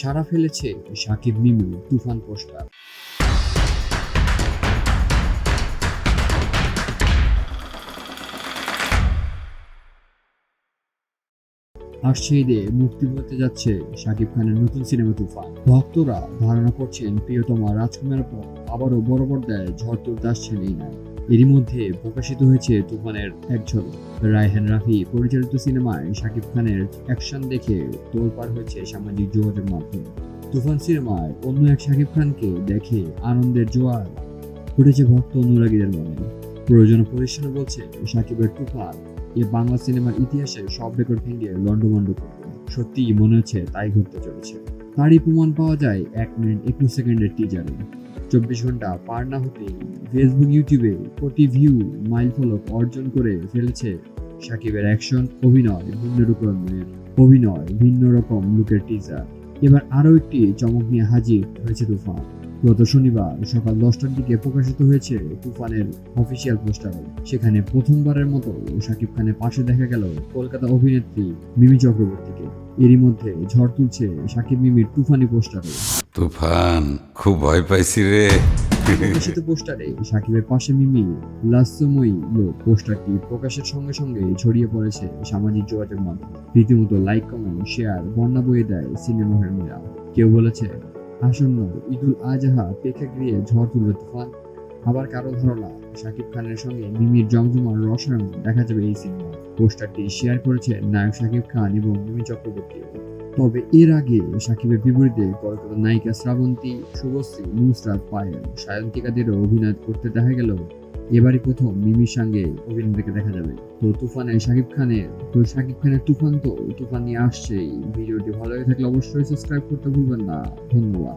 সারা ফেলেছে সাকিব মিমি তুফান পোস্টার। আসছে মুক্তি পেতে যাচ্ছে শাকিব খানের নতুন সিনেমা তুফান। ভক্তরা ধারণা করছেন প্রিয়তমা রাজকুমারের পর আবারও বড় পর্দায় ঝড় তুলতে আসছেন এই নায়ক। এরই মধ্যে প্রকাশিত হয়েছে তুফানের এক ঝলক রায়হান রাফি পরিচালিত সিনেমায় শাকিব খানের অ্যাকশন দেখে তোলপাড় হয়েছে সামাজিক যোগাযোগ মাধ্যমে। তুফান সিনেমায় অন্য এক শাকিব খানকে দেখে আনন্দের জোয়ার উঠেছে ভক্ত অনুরাগীদের মনে। প্রয়োজন প্রতিষ্ঠানে বলছে শাকিবের তুফান এ বাংলা সিনেমার ইতিহাসে সব রেকর্ড ভেঙে লন্ডমন্ড করবে। সত্যিই মনে হচ্ছে তাই ঘটতে চলেছে। তারই প্রমাণ পাওয়া যায় এক মিনিট একুশ সেকেন্ডের টিজারে চব্বিশ ঘণ্টা পার না হতেই ফেসবুক ইউটিউবে কোটি ভিউ মাইল ফলক অর্জন করে ফেলেছে সাকিবের অ্যাকশন অভিনয় ভিন্ন রকমের অভিনয় ভিন্ন রকম লুকের টিজার এবার আরও একটি চমক নিয়ে হাজির হয়েছে তুফান। গত শনিবার সকাল দশটার দিকে প্রকাশিত হয়েছে তুফানের অফিসিয়াল পোস্টার সেখানে প্রথমবারের মতো শাকিব খানের পাশে দেখা গেল কলকাতা অভিনেত্রী মিমি চক্রবর্তীকে। এরই মধ্যে ঝড় তুলছে শাকিব মিমির তুফানি পোস্টারে তুফান, খুব ভয় পাইছি রে। প্রকাশিত পোস্টারে সাকিবের পাশে মিমি লোক পোস্টারটি প্রকাশের সঙ্গে সঙ্গে ছড়িয়ে পড়েছে সামাজিক যোগাযোগ মাধ্যমে। রীতিমতো লাইক, কমেন্ট, শেয়ার, বন্যা বয়ে দেয় সিনেমা কেউ বলেছে, আসন্ন ঈদুল আজহা প্রেক্ষাগৃহে ঝড় তুলবে তুফান। আবার কারও ধারণা শাকিব খানের সঙ্গে মিমির জমজমার রসায়ন দেখা যাবে এই সিনেমা পোস্টারটি শেয়ার করেছে নায়ক শাকিব খান এবং মিমি চক্রবর্তী তবে এর আগে সাকিবের বিপরীতে কলকাতার নায়িকা শ্রাবন্তী শুভশ্রী নুসরাত পায়েল সায়ন্তিকাদেরও অভিনয় করতে দেখা গেল। এবারই প্রথম মিমির সঙ্গে অভিনেতাকে দেখা যাবে। তো তুফানে শাকিব খানের, তো শাকিব খানের তুফান তো তুফান নিয়ে আসছেই ভিডিওটি ভালো লেগে থাকলে অবশ্যই সাবস্ক্রাইব করতে ভুলবেন না। ধন্যবাদ।